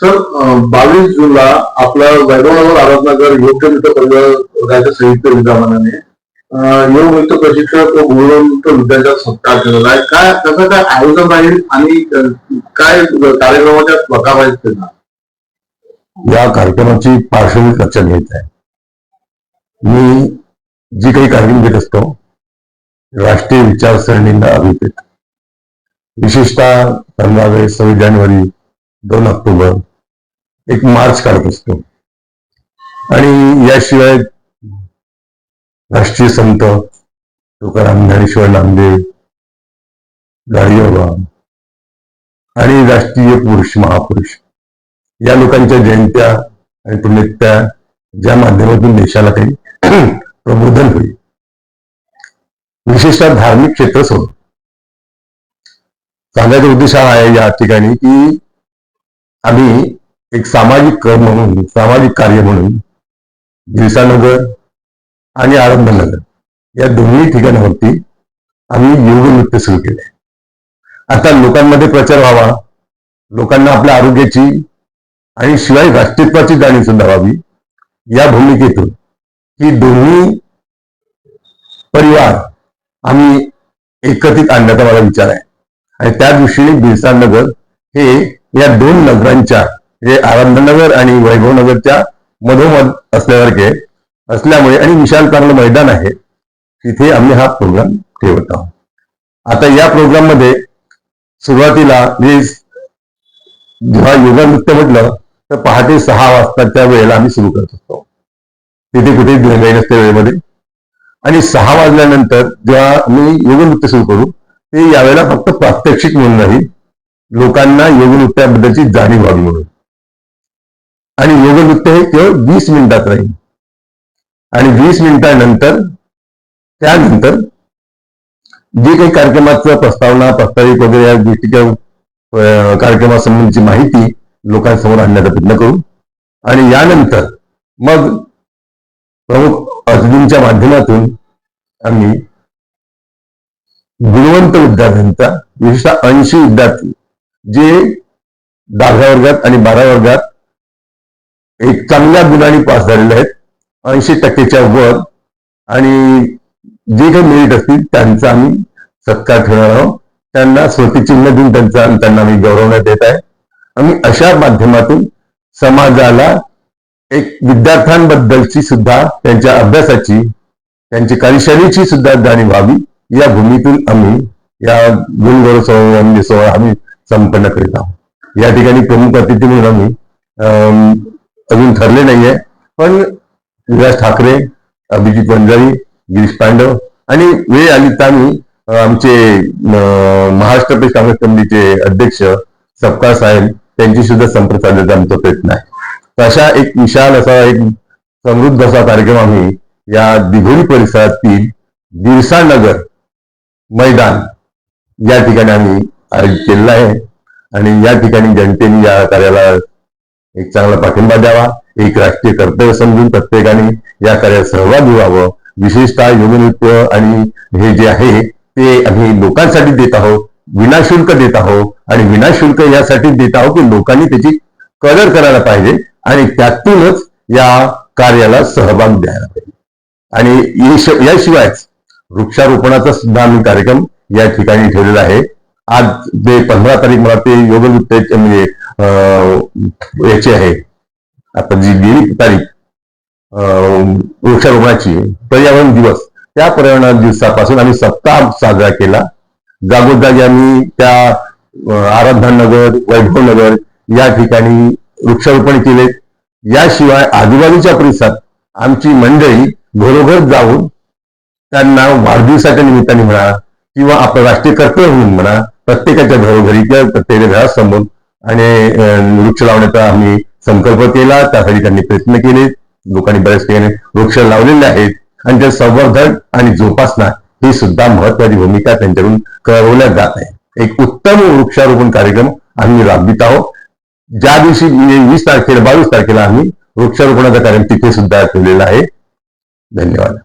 Sir बावीस जूनला आपला वैभवनगर आराधनगर योग्य मित्र परिवाराच्या संयुक्त विद्यमानाने अं, योग मित्र प्रशिक्षक व गुरुवंत विद्याचा सत्कार केलेला आहे. काय कसं काय आयोजन राहील आणि काय कार्यक्रमाच्या प्रकार आहेत त्यांना? या कार्यक्रमाची पार्श्वभूमी लक्षात घ्यायचं आहे. मी जी काही कार्यक्रम घेत असतो राष्ट्रीय विचारसरणींना अभिप्रेत. विशेषतः पंधरावे सव्वीस जानेवारी दोन ऑक्टोबर एक मार्च काढत असतो. आणि याशिवाय राष्ट्रीय संत तुकाराम ज्ञानेश्वर नामदेव गाडीबाबा आणि राष्ट्रीय पुरुष महापुरुष या लोकांच्या जयंत्या आणि पुण्यत्या ज्या माध्यमातून देशाला काही प्रबोधन होईल. विशेषतः धार्मिक क्षेत्र सोडून. सांगायचा उद्देश हा आहे या ठिकाणी की आम्ही एक सामाजिक कर म्हणून सामाजिक कार्य म्हणून दिवसानगर आणि आरंभनगर या दोन्ही ठिकाणावरती आम्ही योग नृत्य सुरू केले. आता लोकांमध्ये प्रचार व्हावा लोकांना आपल्या आरोग्याची आणि शिवाय राष्ट्रीयत्वाची जाणीव सुद्धा व्हावी या भूमिकेतून ही दोन्ही परिवार आम्ही एकत्रित आणण्याचा मला विचार आहे. आणि त्या दृष्टीने बिरसानगर हे या दोन नगरांच्या हे आनंदनगर आणि वैभवनगरच्या मधोमध असल्यासारखे असल्यामुळे आणि विशाल चांगलं मैदान आहे तिथे आम्ही हा प्रोग्राम ठेवत आहोत. आता या प्रोग्राममध्ये सुरुवातीला मी जेव्हा योगा नृत्य म्हटलं तर पहाटे सहा वाजताच्या वेळेला आम्ही सुरू करत असतो. तिथे कुठे दिरंगाई नसते वेळेमध्ये. आणि सहा वाजल्यानंतर जेव्हा आम्ही योग नृत्य सुरू करू ते यावेळेला फक्त प्रात्यक्षिक म्हणून नाही लोकांना योग नृत्याबद्दलची जाणीव व्हावी म्हणून. आणि योग नृत्य हे केवळ वीस मिनिटात राहील. आणि वीस मिनिटानंतर त्यानंतर जे काही कार्यक्रमाचं प्रस्तावना प्रस्तावित वगैरे या गोष्टीच्या कार्यक्रमासंबंधीची माहिती लोकांसमोर आणण्याचा प्रयत्न करू. आणि यानंतर मग प्रमुख अतिथींच्या माध्यमातून आम्ही गुणवंत विद्यार्थ्यांचा विशेषतः ऐंशी विद्यार्थी जे दहाव्या वर्गात आणि बारा वर्गात एक चांगल्या गुणांनी पास झालेले आहेत. ऐंशी टक्केच्या वर. आणि जे काही मेरिट असतील त्यांचा आम्ही सत्कार ठेवणार आहोत. त्यांना स्मृतिचिन्ह देऊन त्यांचा त्यांना आम्ही गौरवण्यात येत आहे. आम्ही अशा माध्यमातून समाजाला एक विद्यार्थ्यांबद्दलची सुद्धा त्यांच्या अभ्यासाची त्यांची कार्यशैलीची सुद्धा जाणीव व्हावी. या भूमीतून आम्ही या गुणगौरव सोहळा आम्ही संपन्न करीत आहोत. या ठिकाणी प्रमुख अतिथी म्हणून आम्ही अं, अजून ठरले नाहीये. पण विलास ठाकरे अभिजित वंजारी गिरीश पांडव आणि वेळ आली तामी आमचे महाराष्ट्र प्रदेश काँग्रेस कमिटीचे अध्यक्ष सपकाळ साहेब त्यांची सुद्धा संपर्क साधण्याचा आमचा प्रयत्न आहे. तर अशा एक विशाल असा एक समृद्ध असा कार्यक्रम आम्ही या दिघोरी परिसरातील बिरसा नगर मैदान या ठिकाणी आम्ही आयोजित केलेला आहे. आणि या ठिकाणी जनतेने या कार्याला एक चांगला पाठिंबा द्यावा एक राष्ट्रीय कर्तव्य समजून प्रत्येकाने या कार्यात सहभागी व्हावं. विशेषतः योगनृत्य आणि हे जे आहे ते आम्ही लोकांसाठी देत आहोत विनाशुल्क देत आहोत आणि विनाशुल्क यासाठी देत आहोत की लोकांनी त्याची कदर करायला पाहिजे आणि त्यातूनच या कार्याला सहभाग द्यायला पाहिजे. आणि याशिवायच वृक्षारोपणाचा सुद्धा आम्ही कार्यक्रम या ठिकाणी ठेवलेला आहे. आज जे पंधरा तारीख मला ते योग म्हणजे याची आहे. आता जी गेली तारीख वृक्षारोपणाची पर्यावरण दिवस त्या पर्यावरण दिवसापासून आम्ही सप्ताह साजरा केला. जागोजागी आम्ही त्या आराधनानगर वैभवनगर या ठिकाणी वृक्षारोपण केले. याशिवाय आजूबाजूच्या परिसरात आमची मंडळी घरोघर जाऊन त्यांना वाढदिवसाच्या निमित्ताने म्हणा किंवा आपलं राष्ट्रीय कर्तव्य म्हणून म्हणा प्रत्येकाच्या घरोघरी किंवा प्रत्येकाच्या घरासमोर आणि वृक्ष लावण्याचा आम्ही संकल्प केला. त्यासाठी त्यांनी प्रयत्न केले. लोकांनी बऱ्याच ठिकाणी वृक्ष लावलेले आहेत. आणि त्या संवर्धन आणि जोपासना ही सुद्धा महत्वाची भूमिका त्यांच्याकडून कळवल्या जात आहे. एक उत्तम वृक्षारोपण कार्यक्रम आम्ही राबवित आहोत. ज्या दिवशी म्हणजे वीस तारखेला बावीस तारखेला आम्ही वृक्षारोपणाचा कार्यक्रम तिथे सुद्धा ठेवलेला आहे. धन्यवाद.